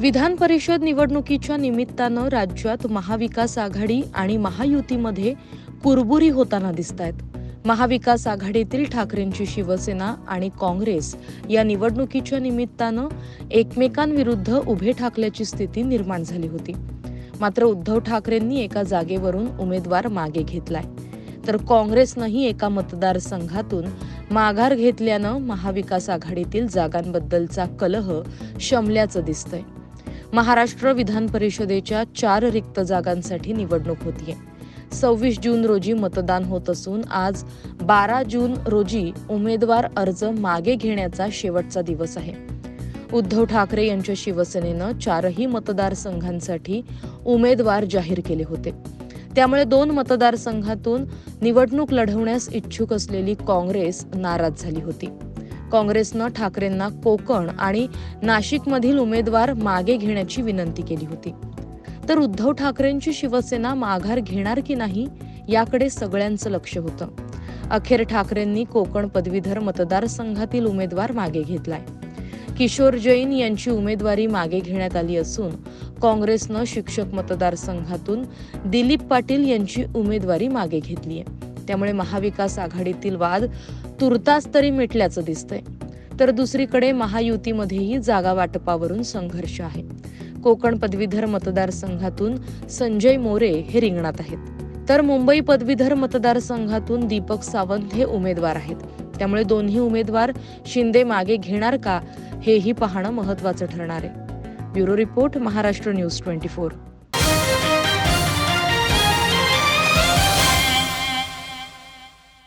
विधान परिषद निवडणुकीच्या निमित्तानं राज्यात महाविकास आघाडी आणि महायुतीमध्ये कुरबुरी होताना दिसत आहेत महाविकास आघाडीतील ठाकरेंची शिवसेना आणि काँग्रेस या निवडणुकीच्या निमित्तानं एकमेकांविरुद्ध उभे ठाकल्याची स्थिती निर्माण झाली होती. मात्र उद्धव ठाकरेंनी एका जागेवरून उमेदवार मागे घेतलाय. तर काँग्रेसनंही एका मतदारसंघातून माघार घेतल्यानं महाविकास आघाडीतील जागांबद्दलचा कलह शमल्याचं दिसतंय. महाराष्ट्र विधान परिषदेच्या चार रिक्त जागांसाठी निवडणूक होतीये. सव्वीस जून रोजी मतदान होत असून आज बारा जून रोजी उमेदवार अर्ज मागे घेण्याचा शेवटचा दिवस आहे. उद्धव ठाकरे यांच्या शिवसेनेनं चारही मतदारसंघांसाठी उमेदवार जाहीर केले होते. त्यामुळे दोन मतदारसंघातून निवडणूक लढवण्यास इच्छुक असलेली काँग्रेस नाराज झाली होती. काँग्रेसनं ठाकरेंना कोकण आणि नाशिकमधील उमेदवार मागे घेण्याची विनंती केली होती. तर उद्धव ठाकरेंची शिवसेना माघार घेणार की नाही याकडे सगळ्यांचं लक्ष होतं. अखेर ठाकरेंनी कोकण पदवीधर मतदारसंघातील उमेदवार मागे घेतलाय. किशोर जैन यांची उमेदवारी मागे घेण्यात आली असून काँग्रेसनं शिक्षक मतदारसंघातून दिलीप पाटील यांची उमेदवारी मागे घेतली आहे त्यामुळे महाविकास आघाडीतील वाद तुर्तास तरी मिटल्याचं दिसतंय. तर दुसरीकडे महायुतीमध्येही जागा वाटपावरून संघर्ष आहे. कोकण पदवीधर मतदारसंघातून संजय मोरे हे रिंगणात आहेत. तर मुंबई पदवीधर मतदारसंघातून दीपक सावंत हे उमेदवार आहेत. त्यामुळे दोन्ही उमेदवार शिंदे मागे घेणार का हेही पाहणं महत्वाचं ठरणार आहे. Bureau report Maharashtra news twenty four.